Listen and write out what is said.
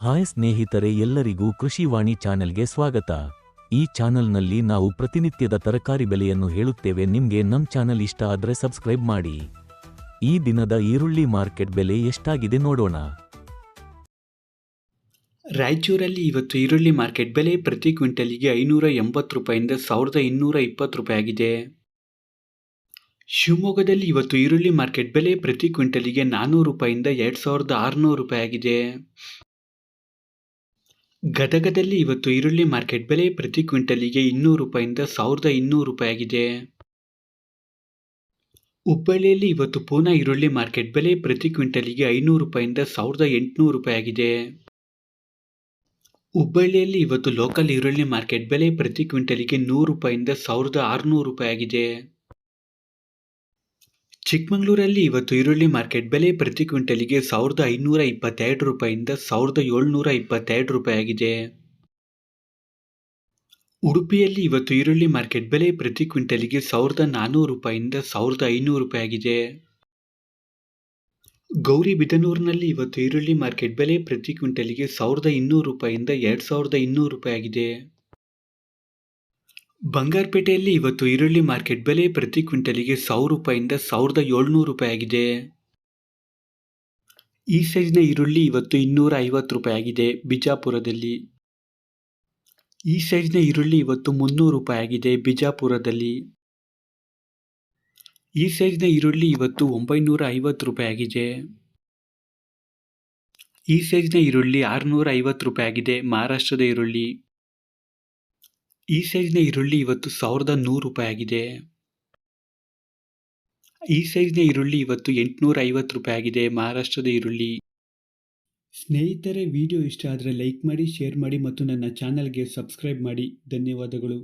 Hi ಸ್ನೇಹಿತರೆ ಎಲ್ಲರಿಗೂ ಕೃಷಿವಾಣಿ ಚಾನೆಲ್ಗೆ ಸ್ವಾಗತ. ಈ ಚಾನೆಲ್ನಲ್ಲಿ ನಾವು ಪ್ರತಿನಿತ್ಯದ ತರಕಾರಿ ಬೆಲೆಯನ್ನು ಹೇಳುತ್ತೇವೆ. ನಿಮಗೆ ನಮ್ಮ ಚಾನೆಲ್ ಇಷ್ಟ ಆದರೆ ಸಬ್ಸ್ಕ್ರೈಬ್ ಮಾಡಿ. ಈ ದಿನದ ಈರುಳ್ಳಿ ಮಾರ್ಕೆಟ್ ಬೆಲೆ ಎಷ್ಟಾಗಿದೆ ನೋಡೋಣ. ರಾಯಚೂರಲ್ಲಿ ಇವತ್ತು ಈರುಳ್ಳಿ ಮಾರ್ಕೆಟ್ ಬೆಲೆ ಪ್ರತಿ ಕ್ವಿಂಟಲಿಗೆ ಐನೂರ ಎಂಬತ್ತು ರೂಪಾಯಿಂದ ಸಾವಿರದ ಇನ್ನೂರ ಇಪ್ಪತ್ತು ರೂಪಾಯಿ ಆಗಿದೆ. ಶಿವಮೊಗ್ಗದಲ್ಲಿ ಇವತ್ತು ಈರುಳ್ಳಿ ಮಾರ್ಕೆಟ್ ಬೆಲೆ ಪ್ರತಿ ಕ್ವಿಂಟಲಿಗೆ ನಾನ್ನೂರು ರೂಪಾಯಿಂದ ಎರಡು ಸಾವಿರದ ಆರುನೂರು ರೂಪಾಯಿ ಆಗಿದೆ. ಗದಗದಲ್ಲಿ ಇವತ್ತು ಈರುಳ್ಳಿ ಮಾರ್ಕೆಟ್ ಬೆಲೆ ಪ್ರತಿ ಕ್ವಿಂಟಲಿಗೆ ಇನ್ನೂರು ರೂಪಾಯಿಂದ ಸಾವಿರದ ಇನ್ನೂರು ರೂಪಾಯಿಯಾಗಿದೆ. ಹುಬ್ಬಳ್ಳಿಯಲ್ಲಿ ಇವತ್ತು ಪೂನಾ ಈರುಳ್ಳಿ ಮಾರ್ಕೆಟ್ ಬೆಲೆ ಪ್ರತಿ ಕ್ವಿಂಟಲಿಗೆ ಐನೂರು ರೂಪಾಯಿಂದ ಸಾವಿರದ ಎಂಟುನೂರು ರೂಪಾಯಿಯಾಗಿದೆ. ಹುಬ್ಬಳ್ಳಿಯಲ್ಲಿ ಇವತ್ತು ಲೋಕಲ್ ಈರುಳ್ಳಿ ಮಾರ್ಕೆಟ್ ಬೆಲೆ ಪ್ರತಿ ಕ್ವಿಂಟಲಿಗೆ ನೂರು ರೂಪಾಯಿಂದ ಸಾವಿರದ ಆರುನೂರು ರೂಪಾಯಿ ಆಗಿದೆ ಚಿಕ್ಕಮಗಳೂರಲ್ಲಿ ಇವತ್ತು ಈರುಳ್ಳಿ ಮಾರ್ಕೆಟ್ ಬೆಲೆ ಪ್ರತಿ ಕ್ವಿಂಟಲಿಗೆ ಸಾವಿರದ ಐನೂರ ಇಪ್ಪತ್ತೆರಡು ರೂಪಾಯಿಂದ ಸಾವಿರದ ಏಳ್ನೂರ ಇಪ್ಪತ್ತೆರಡು ರೂಪಾಯಿ ಆಗಿದೆ ಉಡುಪಿಯಲ್ಲಿ ಇವತ್ತು ಈರುಳ್ಳಿ ಮಾರ್ಕೆಟ್ ಬೆಲೆ ಪ್ರತಿ ಕ್ವಿಂಟಲಿಗೆ ಸಾವಿರದ ನಾನ್ನೂರು ರೂಪಾಯಿಂದ ಸಾವಿರದ ಐನೂರು ರೂಪಾಯಿ ಆಗಿದೆ ಗೌರಿಬಿದನೂರಿನಲ್ಲಿ ಇವತ್ತು ಈರುಳ್ಳಿ ಮಾರ್ಕೆಟ್ ಬೆಲೆ ಪ್ರತಿ ಕ್ವಿಂಟಲಿಗೆ ಸಾವಿರದ ಇನ್ನೂರು ರೂಪಾಯಿಂದ ಎರಡು ಸಾವಿರದ ಇನ್ನೂರು ರೂಪಾಯಿ ಆಗಿದೆ ಬಂಗಾರಪೇಟೆಯಲ್ಲಿ ಇವತ್ತು ಈರುಳ್ಳಿ ಮಾರ್ಕೆಟ್ ಬೆಲೆ ಪ್ರತಿ ಕ್ವಿಂಟಲಿಗೆ ಸಾವಿರ ರೂಪಾಯಿಂದ ಸಾವಿರದ ಏಳ್ನೂರು ರೂಪಾಯಿ ಆಗಿದೆ. ಈ ಸೈಜ್ನ ಈರುಳ್ಳಿ ಇವತ್ತು ಇನ್ನೂರ ಐವತ್ತು ರೂಪಾಯಿ ಆಗಿದೆ ಬಿಜಾಪುರದಲ್ಲಿ. ಈ ಸೈಜ್ನ ಈರುಳ್ಳಿ ಇವತ್ತು ಮುನ್ನೂರು ರೂಪಾಯಿ ಆಗಿದೆ ಬಿಜಾಪುರದಲ್ಲಿ. ಈ ಸೈಜ್ನ ಈರುಳ್ಳಿ ಇವತ್ತು ಒಂಬೈನೂರ ಐವತ್ತು ರೂಪಾಯಿ ಆಗಿದೆ. ಈ ಸೈಜ್ನ ಈರುಳ್ಳಿ ಆರುನೂರ ಐವತ್ತು ರೂಪಾಯಿ ಆಗಿದೆ ಮಹಾರಾಷ್ಟ್ರದ ಈರುಳ್ಳಿ. ಈ ಸೈಜ್ನ ಈರುಳ್ಳಿ ಇವತ್ತು ಸಾವಿರದ ನೂರು ರೂಪಾಯಿ ಆಗಿದೆ ಈ ಸೈಜ್ನ ಈರುಳ್ಳಿ ಇವತ್ತು ಎಂಟುನೂರ ಐವತ್ತು ರೂಪಾಯಿ ಆಗಿದೆ ಮಹಾರಾಷ್ಟ್ರದ ಈರುಳ್ಳಿ. ಸ್ನೇಹಿತರೆ, ವಿಡಿಯೋ ಇಷ್ಟ ಆದರೆ ಲೈಕ್ ಮಾಡಿ, ಶೇರ್ ಮಾಡಿ ಮತ್ತು ನನ್ನ ಚಾನಲ್ಗೆ ಸಬ್ಸ್ಕ್ರೈಬ್ ಮಾಡಿ. ಧನ್ಯವಾದಗಳು.